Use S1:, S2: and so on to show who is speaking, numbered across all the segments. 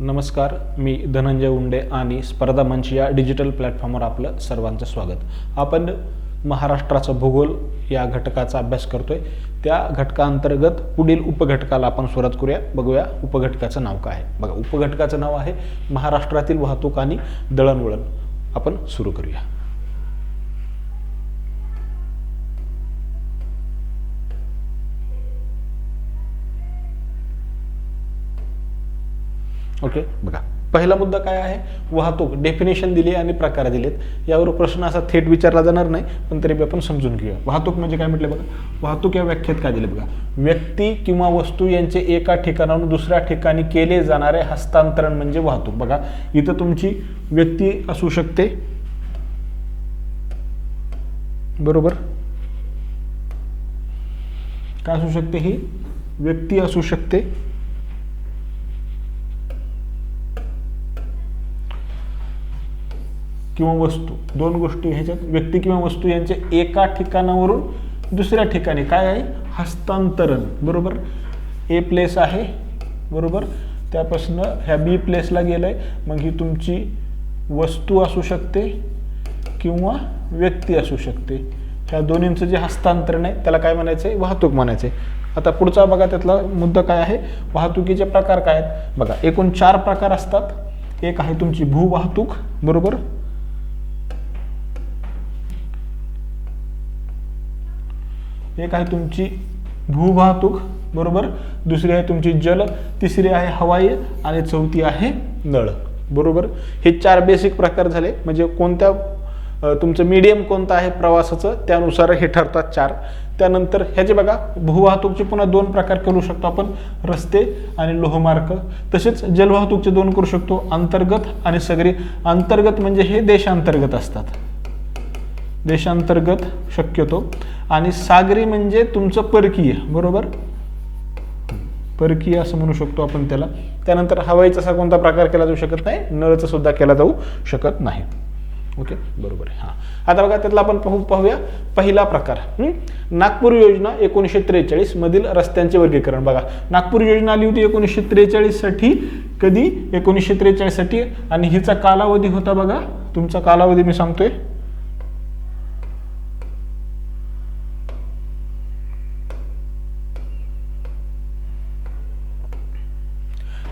S1: नमस्कार मी धनंजय उंडे आणि स्पर्धा मंच या डिजिटल प्लॅटफॉर्मवर आपलं सर्वांचं स्वागत. आपण महाराष्ट्राचा भूगोल या घटकाचा अभ्यास करतोय. त्या घटकाअंतर्गत पुढील उपघटकाला आपण सुरुवात करूया. बघूया उपघटकाचं नाव काय आहे. बघा उपघटकाचं नाव आहे महाराष्ट्रातील वाहतूक आणि दळणवळण. आपण सुरू करूया. ओके? बघा. पहिला मुद्दा काय आहे? वाहतूक. डेफिनेशन दिली आणि प्रकार दिलेत. यावर प्रश्न असा थेट विचारला जाणार नाही पण तरी आपण समजून घेऊया. वाहतूक म्हणजे काय म्हटलं बघा? वाहतूक या व्याख्येत काय दिले बघा? व्यक्ती किंवा वस्तू यांचे एका ठिकाणाहून दुसऱ्या ठिकाणी केले जाणारे हस्तांतरण म्हणजे वाहतूक. बघा इथं तुमची व्यक्ती असू शकते. बरोबर? काय असू शकते ही? व्यक्ती असू शकते. किंवा वस्तू. दोन गोष्टी ह्याच्यात व्यक्ती किंवा वस्तू यांचे एका ठिकाणावरून दुसऱ्या ठिकाणी. काय आहे? हस्तांतरण. बरोबर? ए प्लेस आहे. बरोबर? त्यापासून ह्या बी प्लेसला गेलं आहे मग ही तुमची वस्तू असू शकते किंवा व्यक्ती असू शकते. ह्या दोन्हींचं जे हस्तांतरण आहे त्याला काय म्हणायचं आहे वाहतूक म्हणायचं आहे आता पुढचा बघा त्यातला मुद्दा काय आहे? वाहतुकीचे प्रकार काय आहेत? बघा एकूण चार प्रकार असतात. एक आहे तुमची भूवाहतूक बरोबर? एक आहे तुमची भूवाहतूक बरोबर? दुसरी आहे तुमची जल तिसरी आहे हवाई आणि चौथी आहे नळ बरोबर? हे चार बेसिक प्रकार झाले. म्हणजे कोणत्या तुमचं मीडियम कोणतं आहे प्रवासाचं त्यानुसार हे ठरतात चार. त्यानंतर ह्याचे बघा भूवाहतूकचे पुन्हा दोन प्रकार करू शकतो आपण. रस्ते आणि लोहमार्ग. तसेच जलवाहतूकचे दोन करू शकतो. अंतर्गत आणि सगळे. अंतर्गत म्हणजे हे देशांतर्गत असतात. देशांतर्गत शक्यतो. आणि सागरी म्हणजे तुमचं परकीय बरोबर? परकीय असं म्हणू शकतो आपण त्याला. त्यानंतर हवाईचा असा कोणता प्रकार केला जाऊ शकत नाही नळचा सुद्धा केला जाऊ शकत नाही. ओके? बरोबर आहे. हां. आता बघा त्यातला आपण पाहू पाहूया पहिला प्रकार. नागपूर योजना एकोणीसशे त्रेचाळीस मधील रस्त्यांचे वर्गीकरण. बघा नागपूर योजना आली होती एकोणीसशे त्रेचाळीससाठी कधी? एकोणीसशे त्रेचाळीससाठी आणि हिचा कालावधी होता बघा. तुमचा कालावधी मी सांगतोय.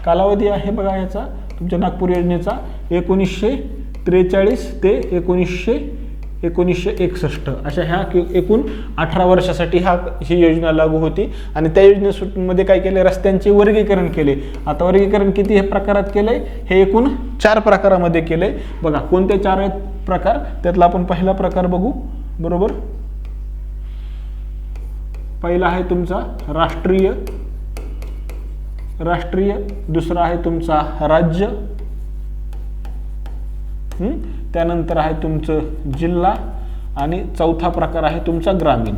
S1: कालावधी आहे बघा याचा तुमच्या नागपूर योजनेचा. एकोणीसशे त्रेचाळीस ते एकोणीसशे एकोणीसशे एकसष्ट. अशा ह्या कि- एकूण अठरा वर्षासाठी हा ही योजना लागू होती. आणि त्या योजनेमध्ये काय केले रस्त्यांचे वर्गीकरण केले. आता वर्गीकरण किती हे प्रकारात केले हे एकूण चार प्रकारामध्ये केले बघा कोणते चार आहेत प्रकार? त्यातला आपण पहिला प्रकार बघू. बरोबर? पहिला आहे तुमचा राष्ट्रीय राष्ट्रीय दुसरा आहे तुमचा राज्य. त्यानंतर आहे तुमचं जिल्हा आणि चौथा प्रकार आहे तुमचा ग्रामीण.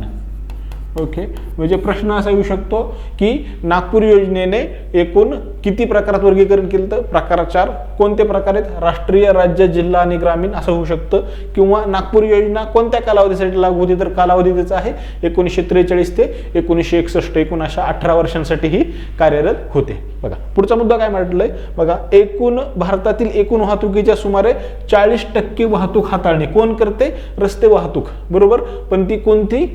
S1: ओके म्हणजे प्रश्न असा येऊ शकतो की नागपूर योजनेने एकूण किती प्रकारात वर्गीकरण केलं तर प्रकार चार. कोणते प्रकार आहेत? राष्ट्रीय राज्य जिल्हा आणि ग्रामीण असं होऊ शकतं. किंवा नागपूर योजना कोणत्या कालावधीसाठी लागू होती? तर कालावधी त्याचा आहे. एकोणीसशे त्रेचाळीस ते एकोणीसशे एकसष्ट एकूण अशा अठरा वर्षांसाठी ही कार्यरत होते. बघा पुढचा मुद्दा काय म्हटलंय? बघा एकूण भारतातील एकूण वाहतुकीच्या सुमारे चाळीस टक्के वाहतूक हाताळणी. कोण करते? रस्ते वाहतूक. बरोबर? पण ती कोणती?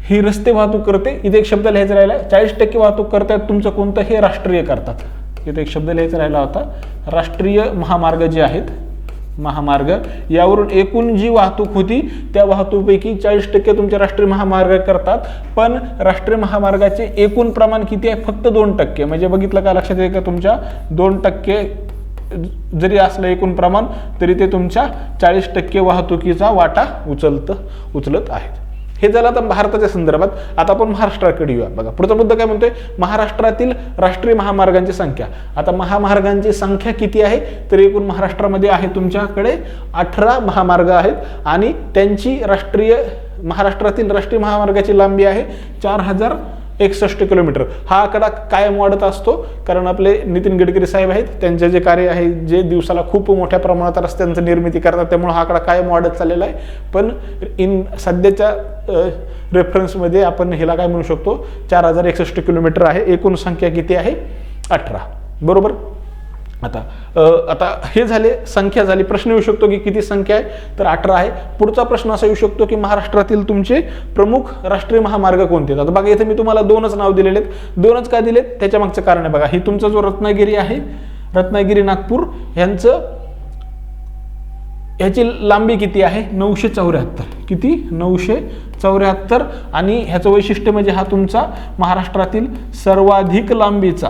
S1: ही रस्ते वाहतूक करते. इथे एक शब्द लिहायचा राहिला चाळीस टक्के वाहतूक करतात तुमचं कोणतं हे राष्ट्रीय करतात. इथे एक शब्द लिहायचा राहिला होता राष्ट्रीय महामार्ग जे आहेत महामार्ग यावरून एकूण जी वाहतूक होती त्या वाहतुकीपैकी चाळीस टक्के तुमचे राष्ट्रीय महामार्ग करतात. पण राष्ट्रीय महामार्गाचे एकूण प्रमाण किती आहे? फक्त दोन टक्के. म्हणजे बघितलं का? लक्षात येईल का तुमच्या? दोन टक्के जरी असलं एकूण प्रमाण तरी ते तुमच्या चाळीस टक्के वाहतुकीचा वाटा उचलत उचलत आहेत. हे झालं आता भारताच्या संदर्भात. आता आपण महाराष्ट्राकडे येऊया. बघा पुढचा मुद्दा काय म्हणतोय? महाराष्ट्रातील राष्ट्रीय महामार्गांची संख्या. आता महामार्गांची संख्या किती आहे? तर एकूण महाराष्ट्रामध्ये आहे तुमच्याकडे अठरा महामार्ग आहेत आणि त्यांची राष्ट्रीय महाराष्ट्रातील राष्ट्रीय महामार्गाची लांबी आहे चार हजार एकसष्ट किलोमीटर. हा आकडा कायम वाढत असतो कारण आपले नितीन गडकरी साहेब आहेत त्यांचे जे कार्य आहे जे दिवसाला खूप मोठ्या प्रमाणात रस्त्यांचं निर्मिती करतात त्यामुळे हा आकडा कायम वाढत चाललेला आहे. पण इन सध्याच्या रेफरन्समध्ये आपण ह्याला काय म्हणू शकतो चार हजार एकसष्ट किलोमीटर आहे एकूण संख्या किती आहे? अठरा. बरोबर? आता आता हे झाले संख्या झाली प्रश्न येऊ शकतो की किती संख्या आहे तर अठरा आहे. पुढचा प्रश्न असा येऊ शकतो की महाराष्ट्रातील तुमचे प्रमुख राष्ट्रीय महामार्ग कोणते आहेत? आता बघा इथे मी तुम्हाला दोनच नाव दिलेले आहेत. दोनच का दिलेत? त्याच्या मागचं कारण आहे बघा. हे तुमचा जो रत्नागिरी आहे रत्नागिरी नागपूर यांचं ह्याची लांबी किती आहे? नऊशे चौऱ्याहत्तर. किती? नऊशे चौऱ्याहत्तर. आणि ह्याचं वैशिष्ट्य म्हणजे हा तुमचा महाराष्ट्रातील सर्वाधिक लांबीचा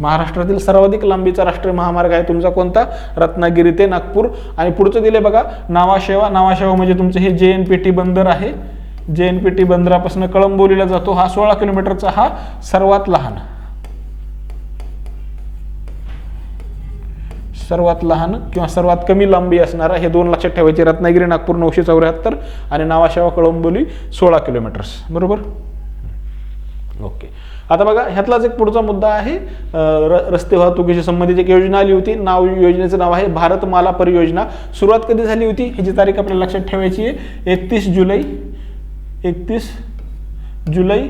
S1: महाराष्ट्रातील सर्वाधिक लांबीचा राष्ट्रीय महामार्ग आहे. तुमचा कोणता? रत्नागिरी ते नागपूर. आणि पुढचं दिले बघा नावाशेवा. नावाशेवा म्हणजे तुमचं हे जे एन पी टी बंदर आहे. जे एन पी टी बंदरापासून कळंबोलीला जातो. हा सोळा किलोमीटरचा हा सर्वात लहान. सर्वात लहान किंवा सर्वात कमी लांबी असणारा हे दोन लक्षात ठेवायचे. रत्नागिरी नागपूर नऊशे चौऱ्याहत्तर आणि नावाशेवा कळंबोली सोळा किलोमीटर्स. बरोबर? ओके. आता बघा ह्यातलाच एक पुढचा मुद्दा आहे. र- रस्ते वाहतुकीशी संबंधित एक योजना आली होती. नाव योजनेचं नाव आहे भारतमाला परियोजना. सुरुवात कधी झाली होती? ह्याची तारीख आपल्याला लक्षात ठेवायची आहे. एकतीस जुलै एकतीस जुलै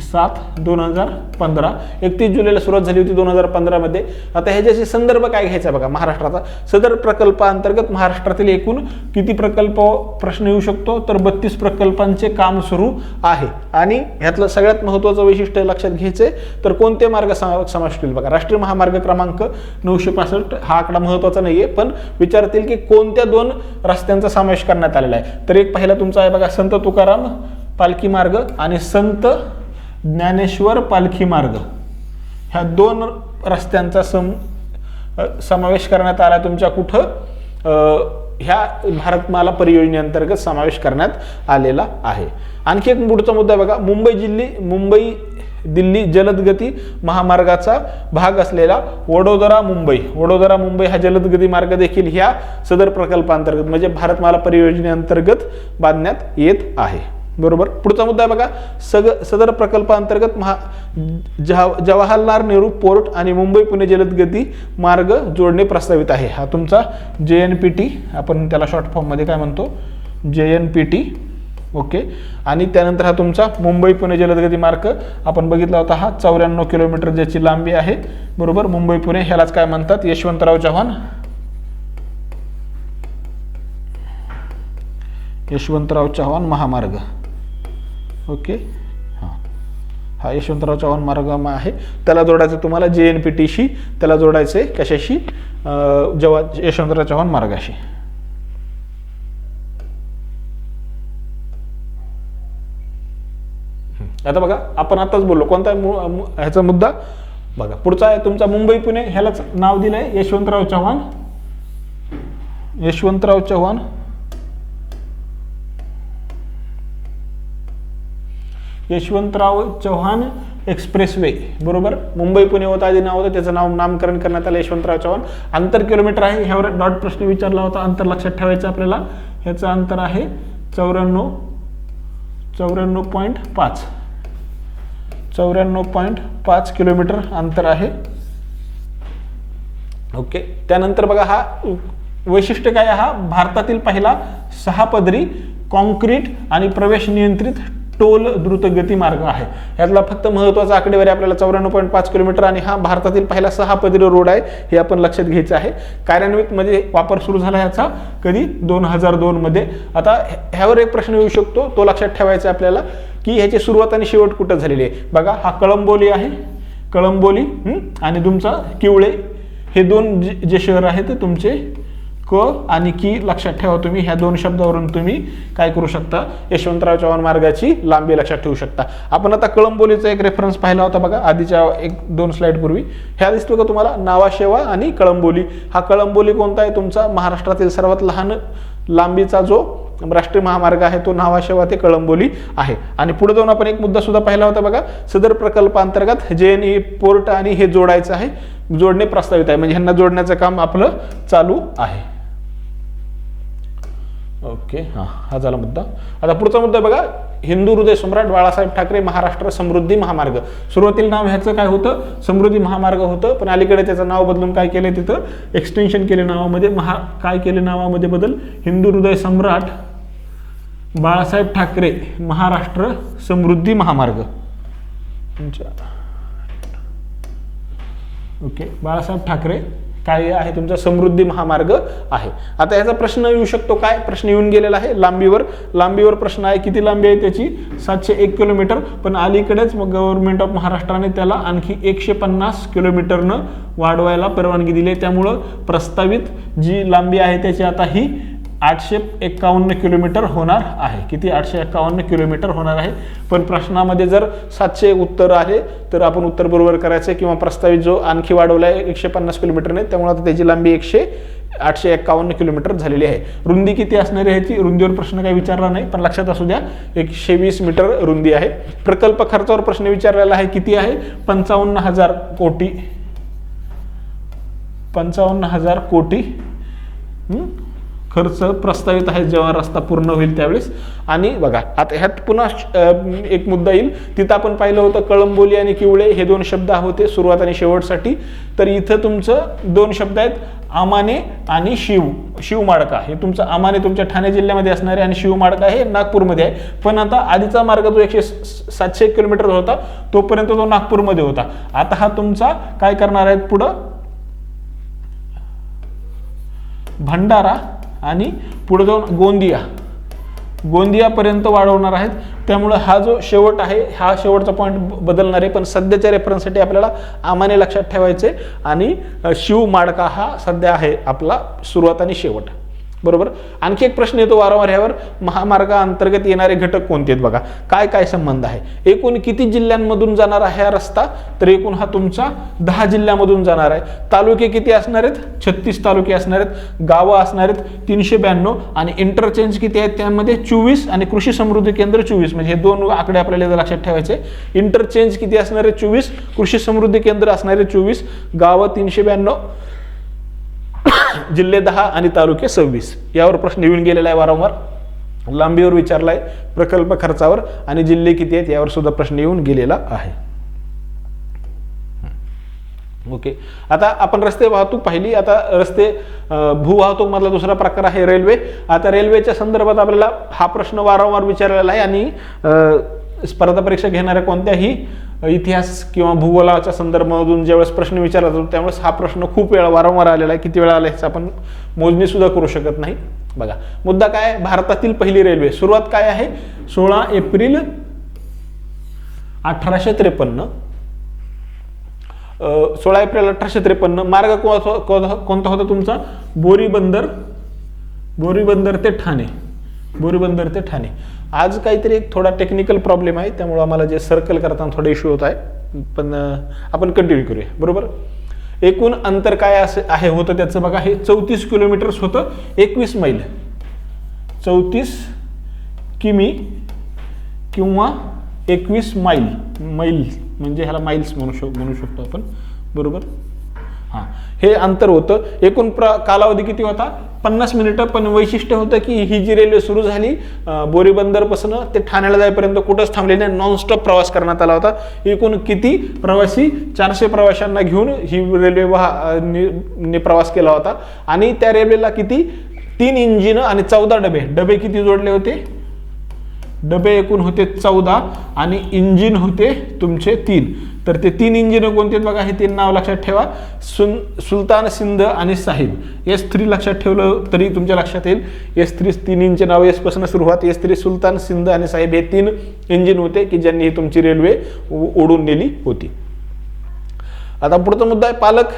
S1: सात दोन हजार पंधरा. एकतीस जुलैला सुरुवात झाली होती दोन हजार पंधरामध्ये. आता ह्याच्याशी संदर्भ काय घ्यायचा बघा महाराष्ट्राचा? सदर प्रकल्पाअंतर्गत महाराष्ट्रातील एकूण किती प्रकल्प प्रश्न येऊ शकतो? तर बत्तीस प्रकल्पांचे काम सुरू आहे. आणि ह्यातलं सगळ्यात महत्त्वाचं वैशिष्ट्य लक्षात घ्यायचे तर कोणते मार्ग समा- समाविष्ट होईल बघा? राष्ट्रीय महामार्ग क्रमांक नऊशे पासष्ट. हा आकडा महत्त्वाचा नाही आहे पण विचारतील की कोणत्या दोन रस्त्यांचा समावेश करण्यात आलेला आहे? तर एक पहिला तुमचा आहे बघा संत तुकाराम पालखी मार्ग आणि संत ज्ञानेश्वर पालखी मार्ग. ह्या दोन रस्त्यांचा सम समावेश करण्यात आला तुमच्या कुठं? ह्या भारतमाला परियोजनेअंतर्गत समावेश करण्यात आलेला आहे. आणखी एक पुढचा मुद्दा बघा. मुंबई जिल्ही मुंबई दिल्ली जलदगती महामार्गाचा भाग असलेला वडोदरा मुंबई. वडोदरा मुंबई हा जलदगती मार्ग देखील ह्या सदर प्रकल्पांतर्गत म्हणजे भारतमाला परियोजनेअंतर्गत बांधण्यात येत आहे. बरोबर? पुढचा मुद्दा आहे बघा. सग सदर प्रकल्पांतर्गत महा जहा- जवाहरलाल नेहरू पोर्ट आणि मुंबई पुणे जलदगती मार्ग जोडणे प्रस्तावित आहे. हा तुमचा जे एन पी टी आपण त्याला शॉर्ट फॉर्ममध्ये काय म्हणतो? जे एन पी टी. ओके. आणि त्यानंतर हा तुमचा मुंबई पुणे जलदगती मार्ग आपण बघितला होता हा चौऱ्याण्णव किलोमीटर ज्याची लांबी आहे. बरोबर? मुंबई पुणे ह्यालाच काय म्हणतात? यशवंतराव चव्हाण. यशवंतराव चव्हाण महामार्ग. ओके? हां. हा यशवंतराव चव्हाण मार्ग आहे. त्याला जोडायचं तुम्हाला जे एन पी टीशी त्याला जोडायचं आहे कशाशी? जवा जेव्हा यशवंतराव चव्हाण मार्गाशी. आता बघा आपण आताच बोललो. कोणता ह्याचा मुद्दा? बघा पुढचा आहे तुमचा मुंबई पुणे. ह्यालाच नाव दिलंय यशवंतराव चव्हाण. यशवंतराव चव्हाण. यशवंतराव चव्हाण एक्सप्रेसवे बरोबर? मुंबई पुणे होता आधी नाव होतं त्याचं नाव नामकरण करण्यात आलं यशवंतराव चव्हाण अंतर किलोमीटर आहे ह्यावर डॉट प्रश्न विचारला होता अंतर लक्षात ठेवायचं आपल्याला. ह्याचं अंतर आहे चौऱ्याण्णव चौऱ्याण्णव पॉईंट पाच. चौऱ्याण्णव पॉईंट पाच किलोमीटर अंतर आहे. ओके त्यानंतर बघा हा वैशिष्ट्य काय आहे? हा भारतातील पहिला सहा पदरी कॉन्क्रीट आणि प्रवेश नियंत्रित टोल द्रुतगती मार्ग आहे. यातला फक्त महत्त्वाचा आकडेवारी आपल्याला चौऱ्याण्णव पॉईंट पाच किलोमीटर आणि हा भारतातील पहिला सहा पदरी रोड आहे हे आपण लक्षात घ्यायचं आहे. कार्यान्वित म्हणजे वापर सुरू झाला ह्याचा कधी? दोन हजार दोन मध्ये. आता ह्यावर एक प्रश्न येऊ शकतो तो लक्षात ठेवायचा आहे आपल्याला की ह्याची सुरुवात आणि शेवट कुठं झालेली आहे? बघा हा कळंबोली आहे कळंबोली आणि तुमचा किवळे. हे दोन जे जे शहर आहेत तुमचे क आणि की लक्षात ठेवा तुम्ही ह्या दोन शब्दावरून तुम्ही काय करू शकता? यशवंतराव चव्हाण मार्गाची लांबी लक्षात ठेवू शकता. आपण आता कळंबोलीचा एक रेफरन्स पाहिला होता बघा आधीच्या एक दोन स्लाईडपूर्वी ह्या दिसतो का तुम्हाला? नावाशेवा आणि कळंबोली. हा कळंबोली कोणता आहे? तुमचा महाराष्ट्रातील सर्वात लहान लांबीचा जो राष्ट्रीय महामार्ग आहे तो नावाशेवा ते कळंबोली आहे. आणि पुढे जाऊन आपण एक मुद्दा सुद्धा पाहिला होता बघा सदर प्रकल्पांतर्गत जे एन ई पोर्ट आणि हे जोडायचं आहे जोडणे प्रस्तावित आहे. म्हणजे ह्यांना जोडण्याचं काम आपलं चालू आहे. ओके हां हा झाला मुद्दा. आता पुढचा मुद्दा बघा हिंदू हृदय सम्राट बाळासाहेब ठाकरे महाराष्ट्र समृद्धी महामार्ग. सुरुवातीला नाव ह्याचं काय होतं? समृद्धी महामार्ग होतं पण अलीकडे त्याचं नाव बदलून काय केलं तिथं? एक्सटेन्शन केले नावामध्ये महा काय केले नावामध्ये बदल? हिंदू हृदय सम्राट बाळासाहेब ठाकरे महाराष्ट्र समृद्धी महामार्ग. ओके बाळासाहेब ठाकरे काय आहे तुमचा समृद्धी महामार्ग आहे. आता याचा प्रश्न येऊ शकतो काय? प्रश्न येऊन गेलेला आहे लांबीवर. लांबीवर प्रश्न आहे किती लांबी आहे त्याची? सातशे एक किलोमीटर. पण अलीकडेच मग गव्हर्नमेंट ऑफ महाराष्ट्राने त्याला आणखी एकशे पन्नास किलोमीटरनं वाढवायला परवानगी दिली आहे. त्यामुळं प्रस्तावित जी लांबी आहे त्याची आता ही आठशे एक्कावन्न किलोमीटर होणार आहे. किती? आठशे एक्कावन्न किलोमीटर होणार आहे. पण प्रश्नामध्ये जर सातशे उत्तर आहे तर आपण उत्तर बरोबर करायचं आहे किंवा प्रस्तावित जो आणखी वाढवला आहे एकशे पन्नास किलोमीटरने त्यामुळे आता त्याची लांबी एकशे आठशे एक्कावन्न किलोमीटर झालेली आहे. रुंदी किती असणार आहे ह्याची? रुंदीवर प्रश्न काही विचारला नाही पण लक्षात असू द्या एकशे वीस मीटर रुंदी आहे. प्रकल्प खर्चावर प्रश्न विचारलेला आहे किती आहे? पंचावन्न हजार कोटी. पंचावन्न हजार कोटी. खर्च प्रस्तावित आहे जेव्हा रस्ता पूर्ण होईल त्यावेळेस. आणि बघा आता ह्यात पुन्हा एक मुद्दा येईल. तिथं आपण पाहिलं होतं कळंबोली आणि किवळे हे दोन शब्द होते सुरुवात आणि शेवटसाठी. तर इथं तुमचं दोन शब्द आहेत आमाने आणि शिव. शिवमाडका हे तुमचं आमाने तुमच्या ठाणे जिल्ह्यामध्ये असणार आहे आणि शिवमाडका हे नागपूरमध्ये आहे. पण आता आधीचा मार्ग जो एकशे सातशे किलोमीटर होता तोपर्यंत तो नागपूरमध्ये होता. आता हा तुमचा काय करणार आहेत पुढं? भंडारा आणि पुढे जाऊन गोंदिया. गोंदियापर्यंत वाढवणार आहेत. त्यामुळं हा जो शेवट आहे हा शेवटचा पॉईंट बदलणार आहे. पण सध्याच्या रेफरन्ससाठी आपल्याला आमाने लक्षात ठेवायचे आणि शिव माडका हा सध्या आहे आपला सुरुवात आणि शेवट. बरोबर? आणखी एक प्रश्न येतो वारंवार ह्यावर. महामार्गाअंतर्गत येणारे घटक कोणते आहेत बघा? काय काय संबंध आहे? एकूण किती जिल्ह्यांमधून जाणार आहे हा रस्ता? तर एकूण हा तुमचा दहा जिल्ह्यामधून जाणार आहे. तालुके किती असणार आहेत? छत्तीस तालुके असणार आहेत. गावं असणार आहेत तीनशे ब्याण्णव आणि इंटरचेंज किती आहेत त्यामध्ये? चोवीस आणि कृषी समृद्धी केंद्र चोवीस. म्हणजे हे दोन आकडे आपल्याला लक्षात ठेवायचे. इंटरचेंज किती असणार आहे? चोवीस. कृषी समृद्धी केंद्र असणारे चोवीस. गावं तीनशे ब्याण्णव. जिल्हे दहा आणि तालुके सव्वीस. यावर प्रश्न येऊन गेलेला आहे वारंवार. लांबीवर विचारलाय प्रकल्प खर्चावर आणि जिल्हे किती आहेत यावर सुद्धा प्रश्न येऊन गेलेला आहे. ओके. आता आपण रस्ते वाहतूक पाहिली. आता रस्ते भू भूवाहतूक मधला दुसरा प्रकार आहे रेल्वे. आता रेल्वेच्या संदर्भात आपल्याला हा प्रश्न वारंवार विचारलेला आहे आणि स्पर्धा परीक्षा घेणाऱ्या कोणत्याही इतिहास किंवा भूगोलाच्या संदर्भामधून ज्यावेळेस प्रश्न विचारला जातो त्यावेळेस हा प्रश्न खूप वेळा वारंवार आलेला आहे. किती वेळा आला ह्याचं आपण मोजणीसुद्धा करू शकत नाही. बघा मुद्दा काय भारतातील पहिली रेल्वे. सुरुवात काय आहे? सोळा एप्रिल अठराशे त्रेपन्न. सोळा एप्रिल अठराशे त्रेपन्न. मार्ग को- कोणता होता तुमचा? बोरी बंदर बोरी बंदर ते ठाणे. बोरीबंदर ते ठाणे. आज काहीतरी एक थोडा टेक्निकल प्रॉब्लेम आहे त्यामुळे आम्हाला जे सर्कल करताना थोडा इश्यू होत आहे. पण आपण कंटिन्यू करूया. बरोबर? एकूण अंतर काय असे आहे? होतं त्याचं बघा हे चौतीस किलोमीटर्स होतं एकवीस मैल. चौतीस किमी किंवा एकवीस माईल मैल म्हणजे ह्याला माईल्स म्हणू शक म्हणू शकतो आपण. बरोबर? हां. हे अंतर होतं. एकूण प्र कालावधी किती होता? पन्नास मिनिटं. पण वैशिष्ट्य होतं की ही जी रेल्वे सुरू झाली बोरीबंदरपासून ते ठाण्याला जाईपर्यंत कुठंच थांबलेली नाही. नॉनस्टॉप प्रवास करण्यात आला होता. एकूण किती प्रवासी? चारशे प्रवाशांना घेऊन ही रेल्वे वाह ने प्रवास केला होता. आणि त्या रेल्वेला किती? तीन इंजिनं आणि चौदा डबे. डबे किती जोडले होते? डबे एकूण होते चौदा आणि इंजिन होते तुमचे तीन. तर ते तीन इंजिन कोणते बघा? हे तीन नाव लक्षात ठेवा. सुन सुलतान सिंध आणि साहिब. एस थ्री लक्षात ठेवलं तरी तुमच्या लक्षात येईल. एस थ्री तीन इंजिन नाव एसपासून सुरुवात. एस थ्री सुलतान सिंध आणि साहिब हे तीन इंजिन होते की ज्यांनी ही तुमची रेल्वे ओढून नेली होती. आता पुढचा मुद्दा आहे पालक.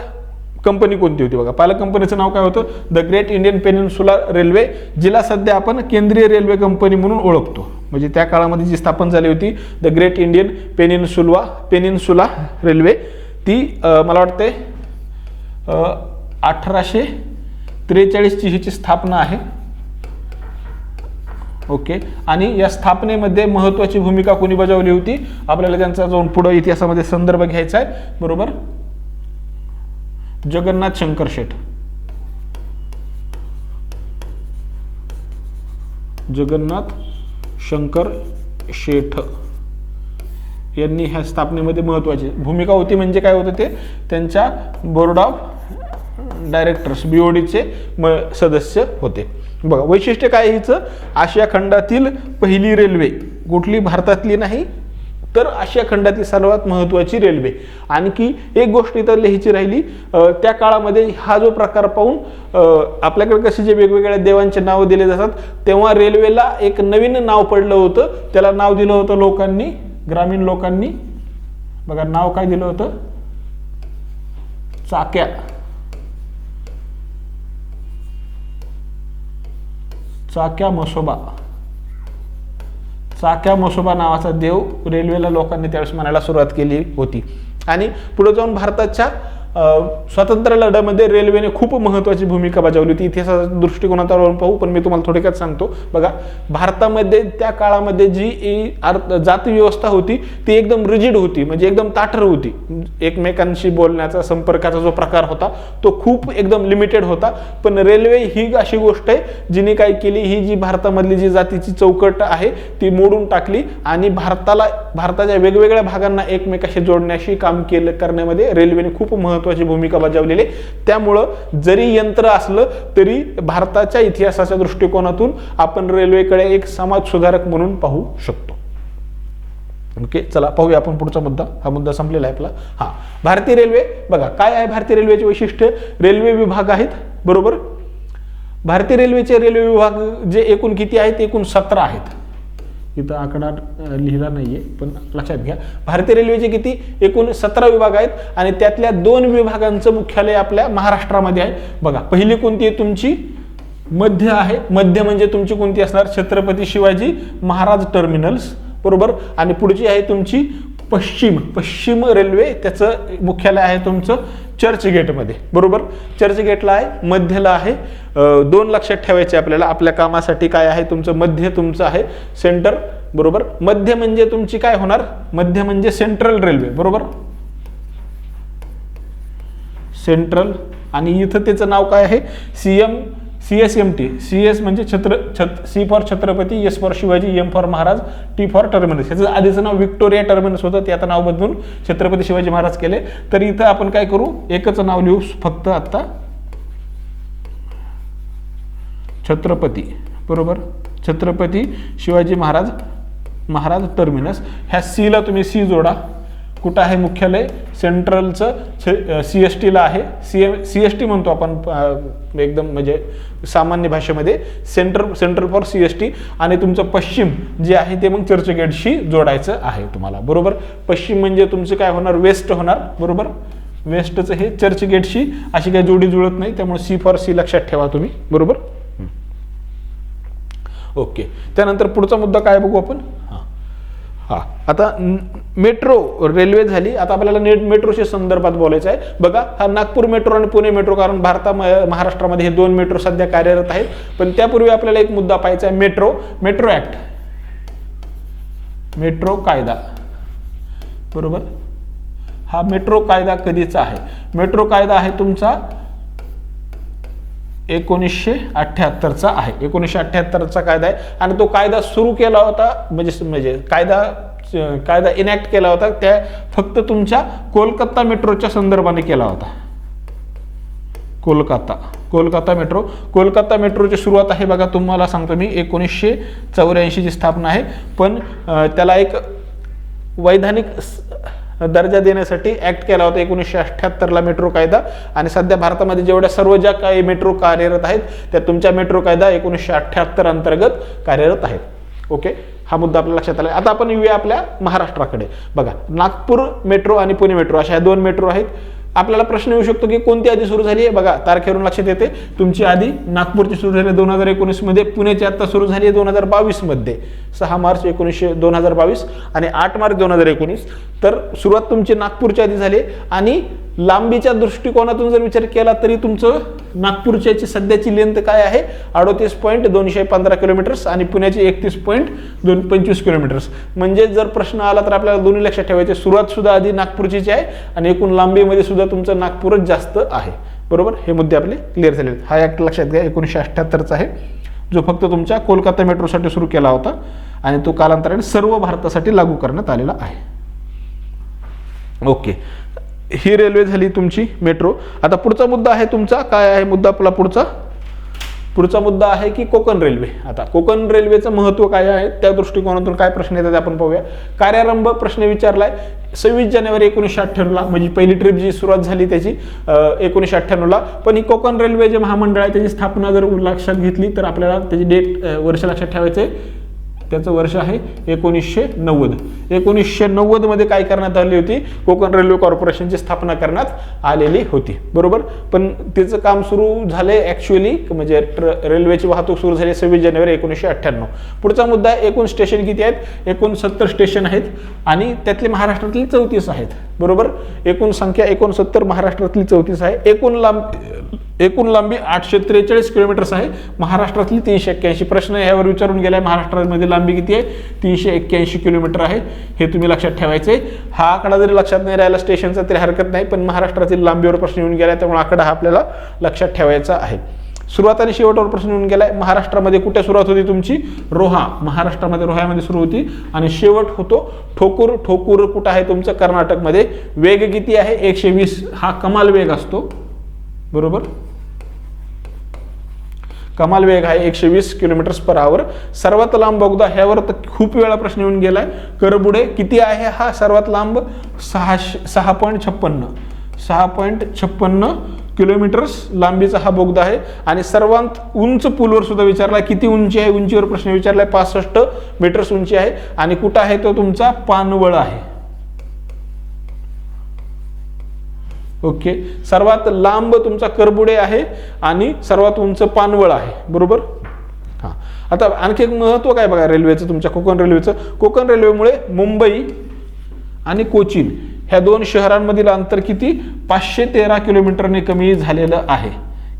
S1: कंपनी कोणती होती बघा. पालक कंपनीचं नाव काय होतं? The great Indian peninsula railway जिला सध्या आपण केंद्रीय रेल्वे कंपनी म्हणून ओळखतो. म्हणजे त्या काळामध्ये जी स्थापन झाली होती the great Indian peninsula peninsula railway ती मला वाटते अठराशे त्रेचाळीसची हिची स्थापना आहे. ओके. आणि या स्थापनेमध्ये महत्त्वाची भूमिका कोणी बजावली होती? आपल्याला त्यांचा जाऊन पुढं इतिहासामध्ये संदर्भ घ्यायचा आहे. बरोबर? जगन्नाथ शंकर शेठ. जगन्नाथ शंकर शेठ. यांनी ह्या स्थापनेमध्ये महत्त्वाची भूमिका होती म्हणजे काय होतं ते? त्यांच्या board of directors B O M सदस्य होते. बघा वैशिष्ट्य काय आहे हिचं? आशिया खंडातील पहिली रेल्वे कुठली? भारतातली नाही तर आशिया खंडातली सर्वात महत्त्वाची रेल्वे. आणखी एक गोष्ट इथं लिहायची राहिली त्या काळामध्ये हा जो प्रकार पाहून आपल्याकडे कसे जे वेगवेगळ्या देवांचे नावं दिले जातात तेव्हा रेल्वेला एक नवीन नाव पडलं होतं. त्याला नाव दिलं होतं लोकांनी ग्रामीण लोकांनी. बघा नाव काय दिलं होतं? चाक्या. चाक्या मसोबा. चाक्या मसोबा नावाचा देव रेल्वेला लोकांनी त्यावेळेस म्हणायला सुरुवात केली होती. आणि पुढे जाऊन भारताच्या स्वातंत्र्य लढ्यामध्ये रेल्वेने खूप महत्त्वाची भूमिका बजावली होती. इतिहासाच्या दृष्टिकोनातून पाहू पण मी तुम्हाला थोडक्यात सांगतो. बघा भारतामध्ये त्या काळामध्ये जी ई अर्थ व्यवस्था होती ती एकदम रिजिड होती म्हणजे एकदम ताठर होती. एकमेकांशी बोलण्याचा संपर्काचा जो प्रकार होता तो खूप एकदम लिमिटेड होता. पण रेल्वे ही अशी गोष्ट आहे जिने काय केली ही जी भारतामधली जी जातीची चौकट आहे ती मोडून टाकली आणि भारताला भारताच्या वेगवेगळ्या भागांना एकमेकाशी जोडण्याशी काम केलं करण्यामध्ये रेल्वेने खूप महत्वाची भूमिका बजावलेली त्यामुळं जरी यंत्र असलं तरी भारताच्या इतिहासाच्या दृष्टिकोनातून आपण रेल्वेकडे एक समाज सुधारक म्हणून पाहू शकतो. ओके चला पाहूया आपण पुढचा मुद्दा. हा मुद्दा संपलेला आहे आपला. हा भारतीय रेल्वे बघा काय आहे भारतीय रेल्वेचे वैशिष्ट्य? रेल्वे विभाग आहेत बरोबर? भारतीय रेल्वेचे रेल्वे विभाग जे एकूण किती आहेत? एकूण सतरा आहेत. इथं आकडा लिहिला लिहिला नाहीये पण लक्षात घ्या. भारतीय रेल्वेचे किती? एकूण सतरा विभाग आहेत आणि त्यातल्या दोन विभागांचं मुख्यालय आपल्या महाराष्ट्रामध्ये आहे. बघा पहिली कोणती आहे तुमची? मध्य आहे. मध्य म्हणजे तुमची कोणती असणार? छत्रपती शिवाजी महाराज टर्मिनल्स. बरोबर? आणि पुढची आहे तुमची पश्चिम. पश्चिम रेल्वे त्याचं मुख्यालय आहे तुमचं चर्चगेटमध्ये बरोबर? चर्चगेटला आहे मध्यला आहे. दोन लक्षात ठेवायचे आपल्याला आपल्या कामासाठी काय आहे तुमचं मध्य तुमचं आहे सेंटर बरोबर? मध्य म्हणजे तुमची काय होणार? मध्य म्हणजे सेंट्रल रेल्वे बरोबर? सेंट्रल आणि इथं त्याचं नाव काय आहे? C M C S M T C S म्हणजे छत्र छत C for Chhatrapati S for Shivaji M for Maharaj T for terminus ह्याचं आधीचं नाव विक्टोरिया टर्मिनस होतं ते आता नाव बदलून छत्रपती शिवाजी महाराज केले. तर इथं आपण काय करू? एकच नाव लिहू फक्त आता. छत्रपती. बरोबर? छत्रपती शिवाजी महाराज महाराज टर्मिनस ह्या सीला तुम्ही सी जोडा. कुठं आहे मुख्यालय? सेंट्रलचं सी एस टीला आहे. C M C S T म्हणतो आपण एकदम म्हणजे सामान्य भाषेमध्ये centre central for C S T आणि तुमचं पश्चिम जे आहे ते मग चर्चगेटशी जोडायचं आहे तुम्हाला. बरोबर? पश्चिम म्हणजे तुमचं काय होणार? वेस्ट होणार. बरोबर? वेस्टचं हे चर्चगेटशी अशी काही जोडी जुळत नाही. त्यामुळे सी फॉर सी लक्षात ठेवा तुम्ही. बरोबर? ओके त्यानंतर पुढचा मुद्दा काय बघू आपण? आता मेट्रो रेल्वे झाली आता आपल्याला नेट मेट्रोच्या संदर्भात बोलायचं आहे. बघा हा नागपूर मेट्रो आणि पुणे मेट्रो कारण भारता महाराष्ट्रामध्ये हे दोन मेट्रो सध्या कार्यरत आहेत. पण त्यापूर्वी आपल्याला एक मुद्दा पाहायचा आहे मेट्रो मेट्रो ॲक्ट मेट्रो कायदा. बरोबर? हा मेट्रो कायदा कधीचा आहे? मेट्रो कायदा आहे तुमचा एकोणीसशे अठ्ठ्याहत्तरचा आहे. एकोणीसशे अठ्ठ्याहत्तरचा कायदा आहे. आणि तो कायदा सुरू केला होता म्हणजे म्हणजे कायदा कायदा इनॅक्ट केला होता त्या फक्त तुमच्या कोलकाता मेट्रोच्या संदर्भाने केला होता. कोलकाता कोलकाता मेट्रो. कोलकाता मेट्रोची सुरुवात आहे बघा तुम्हाला सांगतो मी एकोणीसशे चौऱ्याऐंशीची स्थापना आहे. पण त्याला एक वैधानिक दर्जा देण्यासाठी ॲक्ट केला होता एकोणीसशे अठ्ठ्याहत्तरला मेट्रो कायदा. आणि सध्या भारतामध्ये जेवढ्या सर्व ज्या काही मेट्रो कार्यरत आहेत त्या तुमच्या मेट्रो कायदा एकोणीसशे अठ्ठ्याहत्तर अंतर्गत कार्यरत आहेत. ओके? हा मुद्दा आपल्या लक्षात आला. आता आपण येऊया आपल्या महाराष्ट्राकडे. बघा नागपूर मेट्रो आणि पुणे मेट्रो अशा ह्या दोन मेट्रो आहेत. आपल्याला प्रश्न येऊ शकतो की कोणती आधी सुरू झाली आहे? बघा तारखेवरून लक्षात येते. तुमची आधी नागपूरची सुरू झाली दोन हजार एकोणीसमध्ये पुण्याची आता सुरू झाली आहे दोन हजार बावीसमध्ये सहा मार्च एकोणीसशे दोन हजार बावीस आणि आठ मार्च दोन हजार एकोणीस. तर सुरुवात तुमची नागपूरच्या आधी झाली आणि लांबीच्या दृष्टिकोनातून जर विचार केला तरी तुमचं नागपूरच्या सध्याची लेंथ काय आहे? अडोतीस पॉईंट दोनशे पंधरा किलोमीटर्स आणि पुण्याची एकतीस पॉईंट दोन पंचवीस किलोमीटर्स म्हणजे जर प्रश्न आला तर आपल्याला दोन्ही लक्षात ठेवायचे. सुरुवात सुद्धा आधी नागपूरचीच आहे आणि एकूण लांबीमध्ये सुद्धा तुमचं नागपूरच जास्त आहे. बरोबर? हे मुद्दे आपले क्लिअर झाले आहेत. हा ऍक्ट लक्षात घ्या. एकोणीसशे अठ्ठ्याहत्तरचा आहे. जो फक्त तुमच्या कोलकाता मेट्रोसाठी सुरू केला होता आणि तो कालांतराने सर्व भारतासाठी लागू करण्यात आलेला आहे. ओके. ही रेल्वे झाली तुमची मेट्रो. आता पुढचा मुद्दा आहे तुमचा. काय आहे मुद्दा? आपला पुढचा? पुढचा मुद्दा आहे की कोकण रेल्वे. आता कोकण रेल्वेचं महत्त्व काय आहे? त्या दृष्टिकोनातून काय प्रश्न येतात आपण पाहूया. कार्यारंभ प्रश्न विचारलाय. सव्वीस जानेवारी एकोणीसशे अठ्ठ्याण्णवला म्हणजे पहिली ट्रिप जी सुरुवात झाली त्याची एकोणीसशे अठ्ठ्याण्णवला पण ही कोकण रेल्वे जे महामंडळ आहे त्याची स्थापना जर लक्षात घेतली तर आपल्याला त्याची डेट वर्ष लक्षात ठेवायचं आहे त्याचं वर्ष आहे एकोणीसशे नव्वद. एकोणीसशे नव्वदमध्ये काय करण्यात आली होती? कोकण रेल्वे कॉर्पोरेशनची स्थापना करण्यात आलेली होती. बरोबर? पण तिचं काम सुरू झाले ॲक्च्युअली म्हणजे रेल्वेची वाहतूक सुरू झाली सव्वीस जानेवारी एकोणीसशे अठ्ठ्याण्णव. पुढचा मुद्दा एकूण स्टेशन किती आहेत? एकूण सत्तर स्टेशन आहेत आणि त्यातले महाराष्ट्रातले चौतीस आहेत. बरोबर? एकूण संख्या एकोणसत्तर महाराष्ट्रातली चौतीस आहे. एकूण लांब एकूण लांबी आठशे त्रेचाळीस किलोमीटर्स आहे. महाराष्ट्रातली तीनशे एक्क्याऐंशी. प्रश्न यावर विचारून गेलाय. महाराष्ट्रामध्ये लांबी किती आहे? तीनशे एक्क्याऐंशी किलोमीटर आहे. हे तुम्ही लक्षात ठेवायचे हा आकडा जरी लक्षात नाही राहिला स्टेशनचा तरी हरकत नाही पण महाराष्ट्रातील लांबीवर प्रश्न येऊन गेला त्यामुळे आकडा हा आपल्याला लक्षात ठेवायचा आहे. सुरुवात आणि शेवटवर प्रश्न येऊन गेलाय महाराष्ट्रामध्ये कुठे सुरुवात होती तुमची? रोहा. महाराष्ट्रामध्ये रोह्यामध्ये सुरू होती आणि शेवट होतो ठोकूर. ठोकूर कुठं आहे तुमचं? कर्नाटकमध्ये. वेग किती आहे? एकशे वीस. हा कमाल वेग असतो. बरोबर? कमाल वेग आहे एकशे वीस किलोमीटर्स पर आवर सर्वात लांब बोगदा ह्यावर तर खूप वेळा प्रश्न येऊन गेलाय. करबुडे किती आहे हा सर्वात लांब? सहाशे सहा पॉईंट छप्पन्न. सहा पॉईंट छप्पन्न किलोमीटर्स लांबीचा हा बोगदा आहे. आणि सर्वात उंच पूलवर सुद्धा विचारला किती उंची आहे? उंचीवर प्रश्न विचारलाय पासष्ट मीटर्स उंची आहे. आणि कुठं आहे तो तुमचा? पानवळ आहे. ओके? सर्वात लांब तुमचा करबुडे आहे आणि सर्वात उंच पानवळ आहे. बरोबर? हां. आता आणखी एक महत्त्व काय बघा रेल्वेचं तुमच्या कोकण रेल्वेचं कोकण रेल्वेमुळे मुंबई आणि कोचीन ह्या दोन शहरांमधील अंतर किती? पाचशे तेरा किलोमीटरने कमी झालेलं आहे.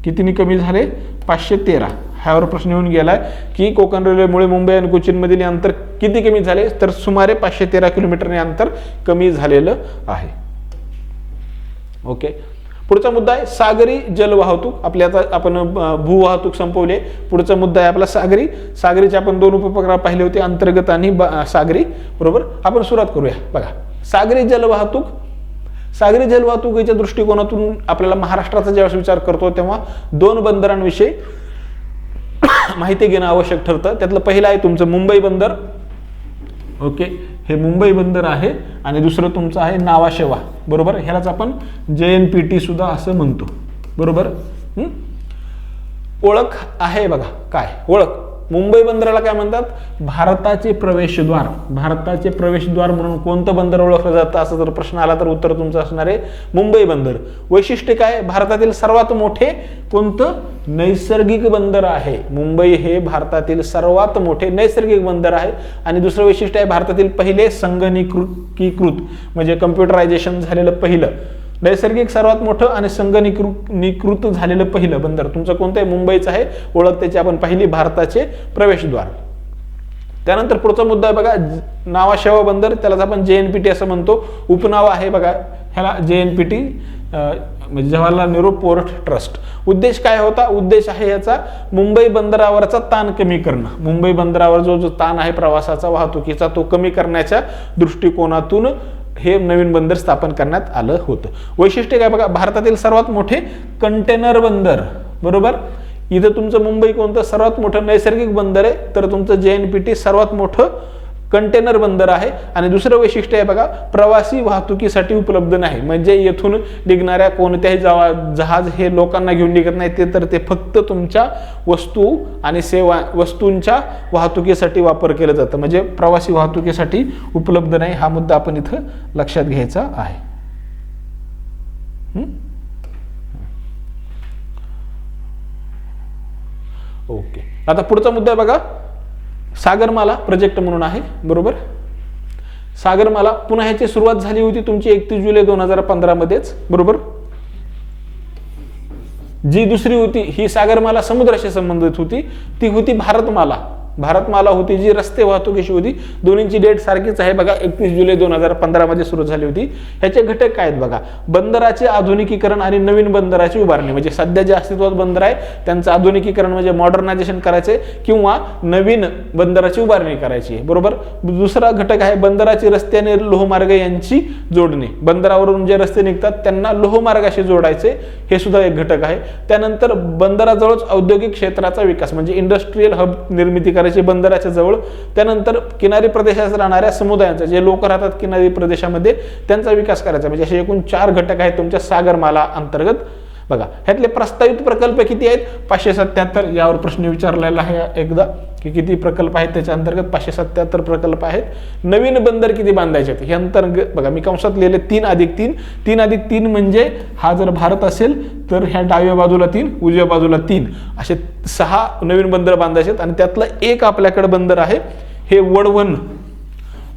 S1: कितीने कमी झाले? पाचशे तेरा. ह्यावर प्रश्न येऊन गेलाय की कोकण रेल्वेमुळे मुंबई आणि कोचीनमधील अंतर किती कमी झाले? तर सुमारे पाचशे तेरा किलोमीटरने अंतर कमी झालेलं आहे. ओके पुढचा मुद्दा आहे सागरी जलवाहतूक आपली आता आपण भू भूवाहतूक संपवली आहे. पुढचा मुद्दा आहे आपला सागरी. सागरीचे आपण दोन उपप्रकार पाहिले होते अंतर्गत आणि ब- सागरी. बरोबर? आपण सुरुवात करूया. बघा सागरी जलवाहतूक सागरी जलवाहतुकीच्या दृष्टिकोनातून आपल्याला महाराष्ट्राचा ज्यावेळेस विचार करतो तेव्हा दोन बंदरांविषयी माहिती घेणं आवश्यक ठरतं. त्यातलं पहिलं आहे तुमचं मुंबई बंदर. ओके हे मुंबई बंदर आहे आणि दुसरं तुमचं आहे नावाशेवा. बरोबर? ह्यालाच आपण जे एन पी टी सुद्धा असं म्हणतो. बरोबर? ओळख आहे बघा. काय? ओळख. मुंबई बंदराला काय म्हणतात? भारताचे प्रवेशद्वार. भारताचे प्रवेशद्वार म्हणून कोणतं बंदर ओळखलं जातं? असं जर प्रश्न आला तर उत्तर तुमचं असणार आहे मुंबई बंदर. वैशिष्ट्य काय? भारतातील सर्वात मोठे कोणतं? नैसर्गिक बंदर आहे. मुंबई हे भारतातील सर्वात मोठे नैसर्गिक बंदर आहे. आणि दुसरं वैशिष्ट्य आहे भारतातील पहिले संगणकीकृत म्हणजे कम्प्युटरायझेशन झालेलं पहिलं. नैसर्गिक सर्वात मोठं आणि संगणीकृत झालेलं पहिलं बंदर. तुमचं कोणतं आहे? मुंबईचं आहे. ओळख त्याची आपण पाहिली भारताचे प्रवेशद्वार. त्यानंतर पुढचा मुद्दा आहे बघा नावाशेवा बंदर त्यालाच आपण जे एन पी टी असं म्हणतो. उपनाव आहे बघा ह्याला जे एन पी टी म्हणजे जवाहरलाल नेहरू पोर्ट ट्रस्ट. उद्देश काय होता? उद्देश आहे याचा मुंबई बंदरावरचा ताण कमी करणं. मुंबई बंदरावर जो जो ताण आहे प्रवासाचा वाहतुकीचा तो कमी करण्याच्या दृष्टिकोनातून हे नवीन बंदर स्थापन करण्यात आलं होतं. वैशिष्ट्य काय बघा भारतातील सर्वात मोठे कंटेनर बंदर बरोबर? इथं तुमचं मुंबई कोणतं? सर्वात मोठं नैसर्गिक बंदर आहे. तर तुमचं जे एन पी टी सर्वात मोठं कंटेनर बंदर आहे. आणि दुसरं वैशिष्ट्य आहे बघा प्रवासी वाहतुकीसाठी उपलब्ध नाही. म्हणजे येथून निघणाऱ्या कोणत्याही जवा जहाज हे लोकांना घेऊन निघत नाही. ते तर ते फक्त तुमच्या वस्तू आणि सेवा वस्तूंच्या वाहतुकीसाठी वापर केलं जातं. म्हणजे प्रवासी वाहतुकीसाठी उपलब्ध नाही. हा मुद्दा आपण इथं लक्षात घ्यायचा आहे. ओके. आता पुढचा मुद्दा आहे बघा. सागरमाला प्रोजेक्ट म्हणून आहे बरोबर? सागरमाला पुन्हा ह्याची सुरुवात झाली होती तुमची एकतीस जुलै दोन हजार पंधरामध्येच बरोबर? जी दुसरी होती ही सागरमाला समुद्राशी संबंधित होती ती होती भारतमाला. भारतमाला होती जी रस्ते वाहतुकीची होती दोन्हीची डेट सारखीच आहे बघा. एकतीस जुलै दोन हजार पंधरामध्ये सुरू झाली होती. ह्याचे घटक काय आहेत बघा? बंदराचे आधुनिकीकरण आणि नवीन बंदराची उभारणी. म्हणजे सध्या जे अस्तित्वात बंदर आहे त्यांचं आधुनिकीकरण म्हणजे मॉडर्नायझेशन करायचे किंवा नवीन बंदराची उभारणी करायची आहे. बरोबर? दुसरा घटक आहे बंदराचे रस्ते आणि लोहमार्ग यांची जोडणी. बंदरावरून जे रस्ते निघतात त्यांना लोहमार्गाशी जोडायचे हे सुद्धा एक घटक आहे. त्यानंतर बंदराजवळच औद्योगिक क्षेत्राचा विकास म्हणजे इंडस्ट्रीयल हब निर्मिती करायची बंदराच्या जवळ त्यानंतर किनारी प्रदेशात राहणाऱ्या समुदायांचा जे लोक राहतात किनारी प्रदेशामध्ये त्यांचा विकास करायचा. म्हणजे असे एकूण चार घटक आहेत तुमच्या सागरमाला अंतर्गत. बघा ह्यातले प्रस्तावित प्रकल्प किती आहेत? पाचशे सत्याहत्तर यावर प्रश्न विचारलेला आहे. एकदा की किती प्रकल्प आहेत त्याच्या अंतर्गत पाचशे सत्याहत्तर प्रकल्प आहेत. नवीन बंदर किती बांधायचे आहेत? हे अंतर्गत बघा मी कंसात लिहिले तीन अधिक तीन. तीन अधिक तीन म्हणजे हा जर भारत असेल तर ह्या डाव्या बाजूला तीन उजव्या बाजूला तीन. असे सहा नवीन बंदर बांधायचे आहेत आणि त्यातलं एक आपल्याकडे बंदर आहे. हे वडवण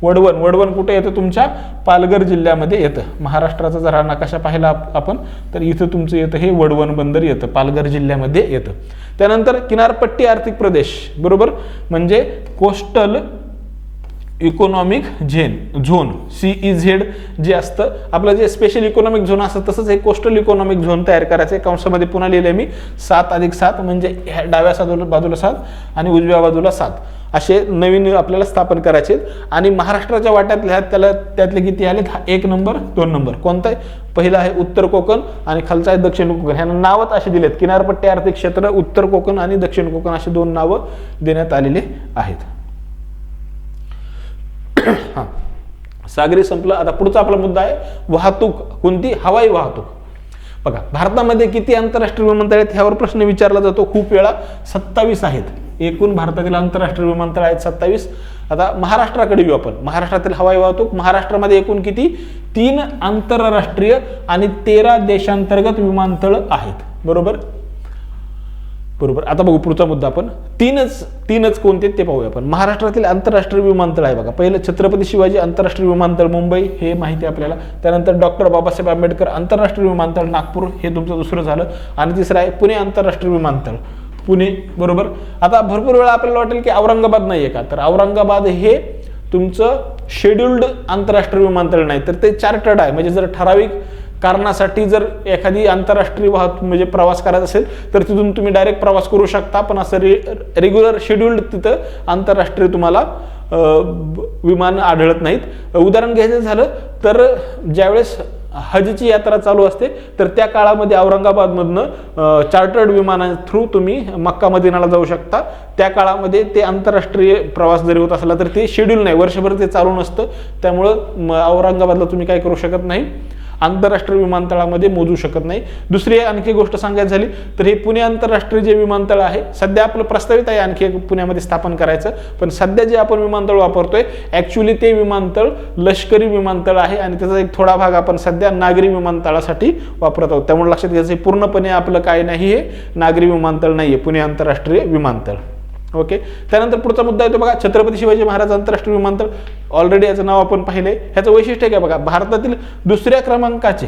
S1: वडवण वडवण कुठे येतं? तुमच्या पालघर जिल्ह्यामध्ये येतं. महाराष्ट्राचा जर हा नकाशा पाहिला आपण तर इथं तुमचं येतं हे वडवण बंदर येतं पालघर जिल्ह्यामध्ये येतं. त्यानंतर किनारपट्टी आर्थिक प्रदेश बरोबर? म्हणजे कोस्टल इकॉनॉमिक झेन झोन सीई झेड जे असतं आपलं जे स्पेशल इकॉनॉमिक झोन असतं तसंच हे कोस्टल इकॉनॉमिक झोन तयार करायचं. आहे कंसामध्ये पुन्हा लिहिलं मी सात अधिक सात म्हणजे ह्या डाव्या बाजूला बाजूला सात आणि उजव्या बाजूला सात. असे नवीन आपल्याला स्थापन करायचे आहेत. आणि महाराष्ट्राच्या वाट्यात आहेत त्याला त्यातले किती आलेत? हा एक नंबर दोन नंबर. कोणता आहे? पहिला आहे उत्तर कोकण आणि खालचा आहे दक्षिण कोकण. ह्यांना नावच असे दिलेत. किनारपट्टी आर्थिक क्षेत्र उत्तर कोकण आणि दक्षिण कोकण अशी दोन नावं देण्यात आलेले आहेत. हा. सागरी संपलं. आता पुढचा आपला मुद्दा आहे वाहतूक. कोणती? हवाई वाहतूक. बघा भारतामध्ये किती आंतरराष्ट्रीय विमानतळ आहेत ह्यावर प्रश्न विचारला जातो खूप वेळा. सत्तावीस आहेत. एकूण भारतातील आंतरराष्ट्रीय विमानतळ आहेत सत्तावीस. आता महाराष्ट्राकडे येऊ आपण. महाराष्ट्रातील हवाई वाहतूक महाराष्ट्रामध्ये एकूण किती? तीन आंतरराष्ट्रीय आणि तेरा देशांतर्गत विमानतळ आहेत. बरोबर? बरोबर. आता बघू पुढचा मुद्दा आपण. तीनच तीनच कोणते ते पाहूया आपण. महाराष्ट्रातील आंतरराष्ट्रीय विमानतळ आहे बघा. पहिलं छत्रपती शिवाजी आंतरराष्ट्रीय विमानतळ मुंबई हे माहिती आहे आपल्याला. त्यानंतर डॉक्टर बाबासाहेब आंबेडकर आंतरराष्ट्रीय विमानतळ नागपूर हे तुमचं दुसरं झालं. आणि तिसरं आहे पुणे आंतरराष्ट्रीय विमानतळ. पुणे बरोबर. आता भरपूर वेळा आपल्याला वाटेल की औरंगाबाद नाही आहे का? तर औरंगाबाद हे तुमचं शेड्युल्ड आंतरराष्ट्रीय विमानतळ नाही. तर ते चार्टर्ड आहे. म्हणजे जर ठराविक कारणासाठी जर एखादी आंतरराष्ट्रीय वाहतूक म्हणजे प्रवास करायचा असेल तर तिथून तुम्ही डायरेक्ट प्रवास करू शकता. पण असं रे रेग्युलर शेड्युल्ड तिथं आंतरराष्ट्रीय तुम्हाला ब- विमान आढळत नाहीत. उदाहरण घ्यायचं झालं तर ज्यावेळेस हजची यात्रा चालू असते तर त्या काळामध्ये औरंगाबादमधनं चार्टर्ड विमाना थ्रू तुम्ही मक्का मदिनाला जाऊ शकता. त्या काळामध्ये ते आंतरराष्ट्रीय प्रवास जरी होत असला तर ते शेड्यूल नाही. वर्षभर ते चालू नसतं. त्यामुळं औरंगाबादला तुम्ही काय करू शकत नाही. आंतरराष्ट्रीय विमानतळामध्ये मोजू शकत नाही. दुसरी आणखी गोष्ट सांगायची झाली तर हे पुणे आंतरराष्ट्रीय जे विमानतळ आहे सध्या आपलं प्रस्तावित आहे आणखी एक पुण्यामध्ये स्थापन करायचं. पण सध्या जे आपण विमानतळ वापरतोय ॲक्च्युली ते विमानतळ लष्करी विमानतळ आहे आणि त्याचा एक थोडा भाग आपण सध्या नागरी विमानतळासाठी वापरत आहोत. त्यामुळे लक्षात घ्यायचं पूर्णपणे आपलं काय नाही हे नागरी विमानतळ नाही आहे पुणे आंतरराष्ट्रीय विमानतळ. ओके त्यानंतर पुढचा मुद्दा येतो बघा छत्रपती शिवाजी महाराज आंतरराष्ट्रीय विमानतळ. ऑलरेडी याचं नाव आपण पाहिले ह्याचं वैशिष्ट्य काय बघा भारतातील दुसऱ्या क्रमांकाचे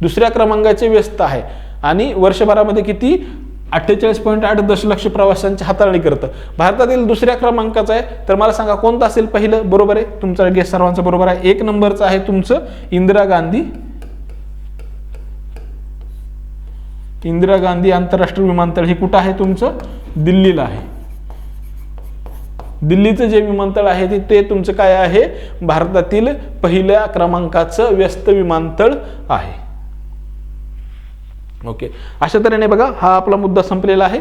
S1: दुसऱ्या क्रमांकाचे व्यस्त आहे. आणि वर्षभरामध्ये किती? अठ्ठेचाळीस पॉईंट आठ दशलक्ष प्रवाशांची हाताळणी करतं. भारतातील दुसऱ्या क्रमांकाचं आहे. तर मला सांगा कोणतं असेल पहिलं? बरोबर आहे? तुमचा गेस सर्वांचं बरोबर आहे. एक नंबरचं आहे तुमचं इंदिरा गांधी इंदिरा गांधी आंतरराष्ट्रीय विमानतळ हे कुठं आहे तुमचं? दिल्लीला आहे. दिल्लीचं जे विमानतळ आहे ते ते तुमचं काय आहे? भारतातील पहिल्या क्रमांकाचं व्यस्त विमानतळ आहे. ओके. अशा तऱ्हेने बघा हा आपला मुद्दा संपलेला आहे.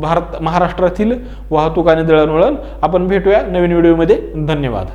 S1: भारत महाराष्ट्रातील वाहतूक आणि दळणवळण. आपण भेटूया नवीन व्हिडिओमध्ये. धन्यवाद.